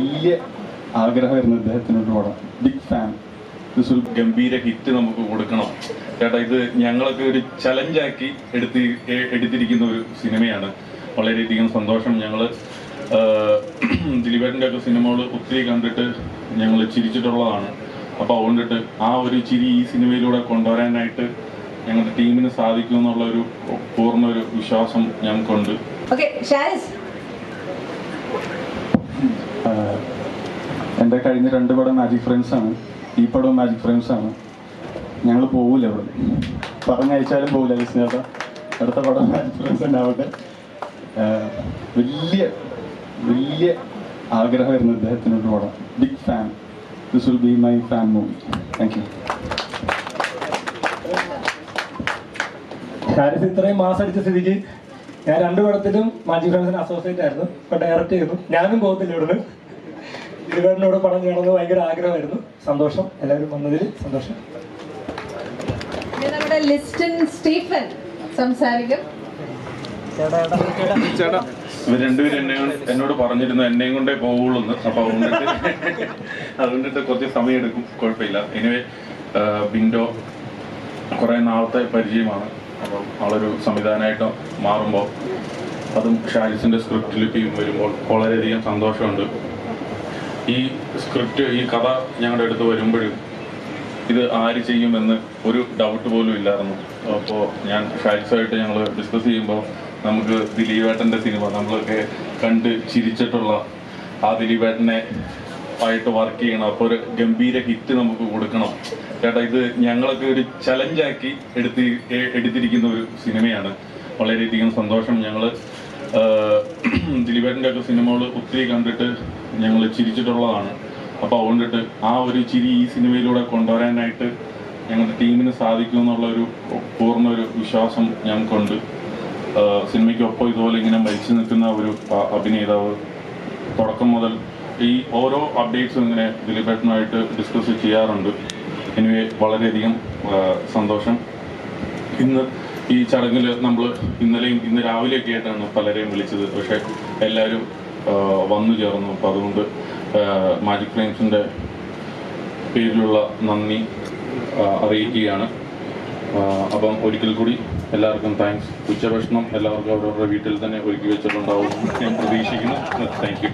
വലിയ ആഗ്രഹമായിരുന്നു അദ്ദേഹത്തിനോട് പടം. ബിഗ് ഫാൻ ഗംഭീര ഹിറ്റ് നമുക്ക് കൊടുക്കണം. ചേട്ടാ ഇത് ഞങ്ങളൊക്കെ ഒരു ചലഞ്ചാക്കി എടുത്ത് എടുത്തിരിക്കുന്ന ഒരു സിനിമയാണ്. വളരെയധികം സന്തോഷം ഞങ്ങൾ ദിലീപേട്ടന്റെ ഒക്കെ സിനിമകൾ ഒത്തിരി കണ്ടിട്ട് ഞങ്ങൾ ചിരിച്ചിട്ടുള്ളതാണ്. അപ്പോൾ അതുകൊണ്ടിട്ട് ആ ഒരു ചിരി ഈ സിനിമയിലൂടെ കൊണ്ടുവരാനായിട്ട് ഞങ്ങളുടെ ടീമിന് സാധിക്കും എന്നുള്ള ഒരു പൂർണ ഒരു വിശ്വാസം ഞങ്ങൾക്കുണ്ട്. ഓക്കെ എന്റെ കഴിഞ്ഞ രണ്ട് പടം മാജിക് ഫ്രെയിംസ് ആണ്. ഈ പടവും മാജിക് ഫ്രെയിംസ് ആണ്. ഞങ്ങൾ പോവില്ല അവിടെ പറഞ്ഞയച്ചാലും പോവില്ല വിസ്നേട്ട അടുത്ത പടം മാജിക് ഫ്രെയിംസ് ഉണ്ടാവട്ടെ. വലിയ വലിയ ആഗ്രഹമായിരുന്നു ഇദ്ദേഹത്തിനൊരു പടം. Big fan this will be my fan movie thank you Haris ഇത്രയും മാസം അടിച്ച സ്ഥിതിക്ക് ഞാൻ രണ്ടു പടത്തിലും മാജിക് ഫ്രണ്ട്സിന് അസോസിയേറ്റ് ആയിരുന്നു. ഇപ്പൊ ഡയറക്റ്റ് ചെയ്തു. ഞാനും പോകത്തില്ല ഇവിടുന്ന്. ഇരുവേടിനോട് പടം കാണുന്നത് ഭയങ്കര ആഗ്രഹമായിരുന്നു. സന്തോഷം. എല്ലാവരും വന്നതിൽ സന്തോഷം. ഇനി നമ്മുടെ ലിസ്റ്റൻ സ്റ്റീഫൻ സംസാരിക്കും. ഇവർ രണ്ടുപേരും എന്നെ എന്നോട് പറഞ്ഞിരുന്നു എന്നെയും കൊണ്ടേ പോവുള്ളൂ അപ്പൊ അതുകൊണ്ടിട്ട് അതുകൊണ്ടിട്ട് കുറച്ച് സമയം എടുക്കും. കുഴപ്പമില്ല. എനിവേ ബിൻഡോ കുറെ നാളത്തെ പരിചയമാണ്. അപ്പം ആളൊരു സംവിധാനമായിട്ട് മാറുമ്പോൾ അതും ഷാരിസിന്റെ സ്ക്രിപ്റ്റിലേക്ക് വരുമ്പോൾ വളരെയധികം സന്തോഷമുണ്ട്. ഈ സ്ക്രിപ്റ്റ് ഈ കഥ ഞങ്ങളുടെ അടുത്ത് വരുമ്പോഴും ഇത് ആര് ചെയ്യുമെന്ന് ഒരു ഡൗട്ട് പോലും ഇല്ലായിരുന്നു. അപ്പോൾ ഞാൻ ഫാക്സായിട്ട് ഞങ്ങൾ ഡിസ്കസ് ചെയ്യുമ്പോൾ നമുക്ക് ദിലീപേട്ടന്റെ സിനിമ നമ്മളൊക്കെ കണ്ട് ചിരിച്ചിട്ടുള്ള ആ ദിലീപേട്ടനെ ആയിട്ട് വർക്ക് ചെയ്യണം. അപ്പോൾ ഒരു ഗംഭീര ഹിറ്റ് നമുക്ക് കൊടുക്കണം. ചേട്ടാ ഇത് ഞങ്ങളൊക്കെ ഒരു ചലഞ്ചാക്കി എടുത്ത് എടുത്തിരിക്കുന്ന ഒരു സിനിമയാണ് വളരെയധികം സന്തോഷം ഞങ്ങൾ ദിലീപേട്ടന്റെ ഒക്കെ സിനിമകൾ ഒത്തിരി കണ്ടിട്ട് ഞങ്ങൾ ചിരിച്ചിട്ടുള്ളതാണ്. അപ്പോൾ അതുകൊണ്ടിട്ട് ആ ഒരു ചിരി ഈ സിനിമയിലൂടെ കൊണ്ടുവരാനായിട്ട് ഞങ്ങളുടെ ടീമിന് ഒരു പൂർണ ഒരു വിശ്വാസം ഞങ്ങൾക്കുണ്ട്. സിനിമയ്ക്കൊപ്പം ഇതുപോലെ ഇങ്ങനെ മരിച്ചു നിൽക്കുന്ന ഒരു അഭിനേതാവ് തുടക്കം മുതൽ ഈ ഓരോ അപ്ഡേറ്റ്സും ഇങ്ങനെ ദിലീപേട്ടനുമായിട്ട് ഡിസ്കസ് ചെയ്യാറുണ്ട്. എനിവേ വളരെയധികം സന്തോഷം. ഇന്ന് ഈ ചടങ്ങിൽ നമ്മൾ ഇന്നലെയും ഇന്ന് രാവിലെയൊക്കെ ആയിട്ടാണ് പലരെയും വിളിച്ചത്. പക്ഷേ എല്ലാവരും വന്നു ചേർന്നു. അപ്പം അതുകൊണ്ട് മാജിക് ഫ്രെയിംസിന്റെ പേരിലുള്ള നന്ദി അറിയിക്കുകയാണ്. അപ്പം ഒരിക്കൽ കൂടി എല്ലാവർക്കും താങ്ക്സ് ഉച്ചഭക്ഷണം എല്ലാവർക്കും അവരവരുടെ വീട്ടിൽ തന്നെ ഒരുക്കി വെച്ചിട്ടുണ്ടാവും ഞാൻ പ്രതീക്ഷിക്കുന്നു. Thank you